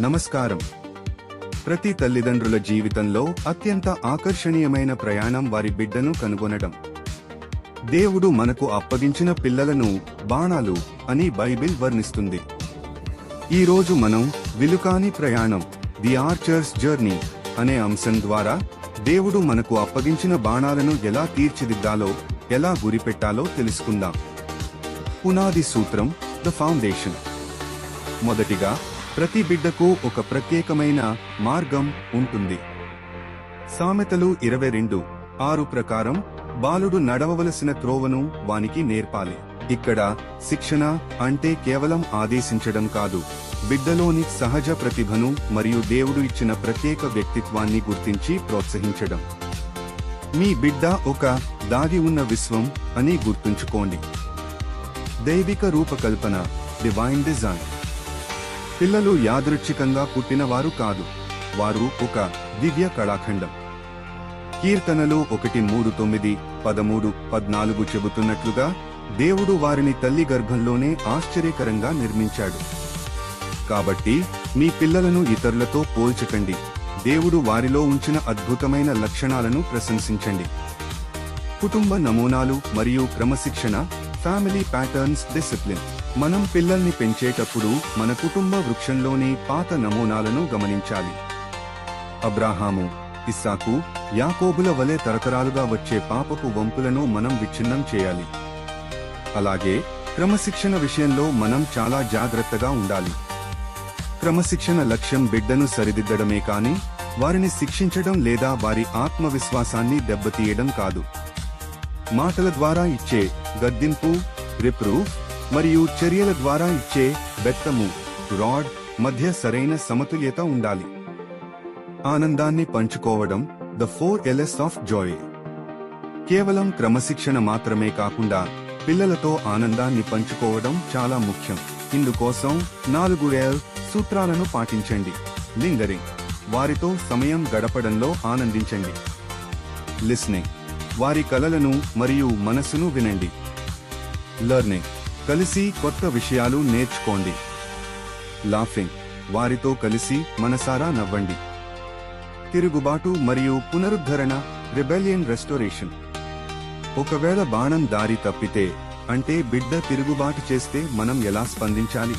నమస్కారం. ప్రతి తల్లిదండ్రుల జీవితంలో అత్యంత ఆకర్షణీయమైన ప్రయాణం వారి బిడ్డను కనుగొనడం. దేవుడు మనకు అప్పగించిన పిల్లలను బాణాలు అని బైబిల్ వర్ణిస్తుంది. ఈ రోజు మనం విలుకాని ప్రయాణం ది ఆర్చర్స్ జర్నీ అనే అంశం ద్వారా దేవుడు మనకు అప్పగించిన బాణాలను ఎలా తీర్చిదిద్దాలో ఎలా గురిపెట్టాలో తెలుసుకుందాం. పునాది సూత్రం ద ఫౌండేషన్. మొదటిగా ప్రతి బిడ్డకు ఒక ప్రత్యేకమైన మార్గం ఉంటుంది. సామెతలు ఇరవై రెండు ఆరు ప్రకారం బాలుడు నడవవలసిన త్రోవను వానికి నేర్పాలి. ఇక్కడ శిక్షణ అంటే కేవలం ఆదేశించడం కాదు. బిడ్డలోని సహజ ప్రతిభను మరియు దేవుడు ఇచ్చిన ప్రత్యేక వ్యక్తిత్వాన్ని గుర్తించి ప్రోత్సహించడం. మీ బిడ్డ ఒక దాగి ఉన్న విశ్వం అని గుర్తుంచుకోండి. దైవిక రూపకల్పన డివైన్ డిజైన్ పిల్లలు యాదృచ్ఛికంగా పుట్టినవారు కాదు. వారు ఒక దివ్య కళాఖండం. కీర్తనలు ఒకటి మూడు తొమ్మిది పదమూడు పద్నాలుగు చెబుతున్నట్లుగా దేవుడు వారిని తల్లి గర్భంలోనే ఆశ్చర్యకరంగా నిర్మించాడు. కాబట్టి మీ పిల్లలను ఇతరులతో పోల్చకండి. దేవుడు వారిలో ఉంచిన అద్భుతమైన లక్షణాలను ప్రశంసించండి. కుటుంబ నమూనాలు మరియు క్రమశిక్షణ ఫ్యామిలీ ప్యాటర్న్స్ డిసిప్లిన్ మనం పిల్లల్ని పెంచేటప్పుడు మన కుటుంబ వృక్షంలోని పాత నమూనాలను గమనించాలి. అబ్రాహాము ఇస్సాకు యాకోబుల వలె తరతరాలుగా వచ్చే పాపపు వంపులను మనం విచ్ఛిన్నం చేయాలి. అలాగే క్రమశిక్షణ విషయంలో మనం చాలా జాగ్రత్తగా ఉండాలి. క్రమశిక్షణ లక్ష్యం బిడ్డను సరిదిద్దడమే కాని వారిని శిక్షించడం లేదా వారి ఆత్మవిశ్వాసాన్ని దెబ్బతీయడం కాదు. మాటల ద్వారా ఇచ్చే గద్దింపు రిప్రూఫ్ మరియు చర్యల ద్వారా ఇచ్చే బెత్తము రాడ్ మధ్య సరైన సమతుల్యత ఉండాలి. ఆనందాన్ని పంచుకోవడం the four Ls of joy కేవలం క్రమశిక్షణ మాత్రమే కాకుండా పిల్లలతో ఆనందాన్ని పంచుకోవడం చాలా ముఖ్యం. ఇందుకోసం నాలుగు ఎల్ సూత్రాలను పాటించండి. లింగరింగ్ వారితో సమయం గడపడంలో ఆనందించండి. లిస్నింగ్ వారి కలలను మరియు మనసును వినండి. లర్నింగ్ కలిసి కొత్త విషయాలు నేర్చుకోండి. లాఫింగ్ వారితో కలిసి మనసారా నవ్వండి. తిరుగుబాటు మరియు పునరుద్ధరణ రిబెలియన్ రెస్టోరేషన్ ఒకవేళ బాణం దారి తప్పితే అంటే బిడ్డ తిరుగుబాటు చేస్తే మనం ఎలా స్పందించాలి?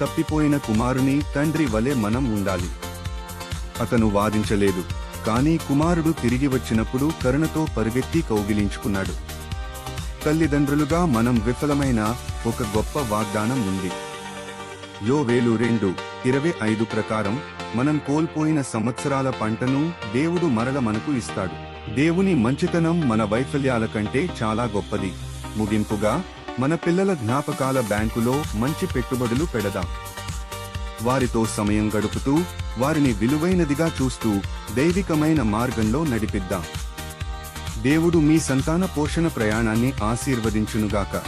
తప్పిపోయిన కుమారుని తండ్రి వలె మనం ఉండాలి. అతను వాదించలేదు కానీ కుమారుడు తిరిగి వచ్చినప్పుడు కరుణతో పరుగెత్తి కౌగిలించుకున్నాడు. తల్లిదండ్రులుగా మనం విఫలమైన ఒక గొప్ప వాగ్దానం ఉంది. యోవేలు రెండు ఇరవై ఐదు ప్రకారం మనం కోల్పోయిన సంవత్సరాల పంటను దేవుడు మరల మనకు ఇస్తాడు. దేవుని మంచితనం మన వైఫల్యాల కంటే చాలా గొప్పది. ముగింపుగా మన పిల్లల జ్ఞాపకాల బ్యాంకులో మంచి పెట్టుబడులు పెడదాం. వారితో సమయం గడుపుతూ వారిని విలువైనదిగా చూస్తూ దైవికమైన మార్గంలో నడిపిద్దాం. దేవుడు మీ సంతాన పోషణ ప్రయాణాన్ని ఆశీర్వదించునుగాక.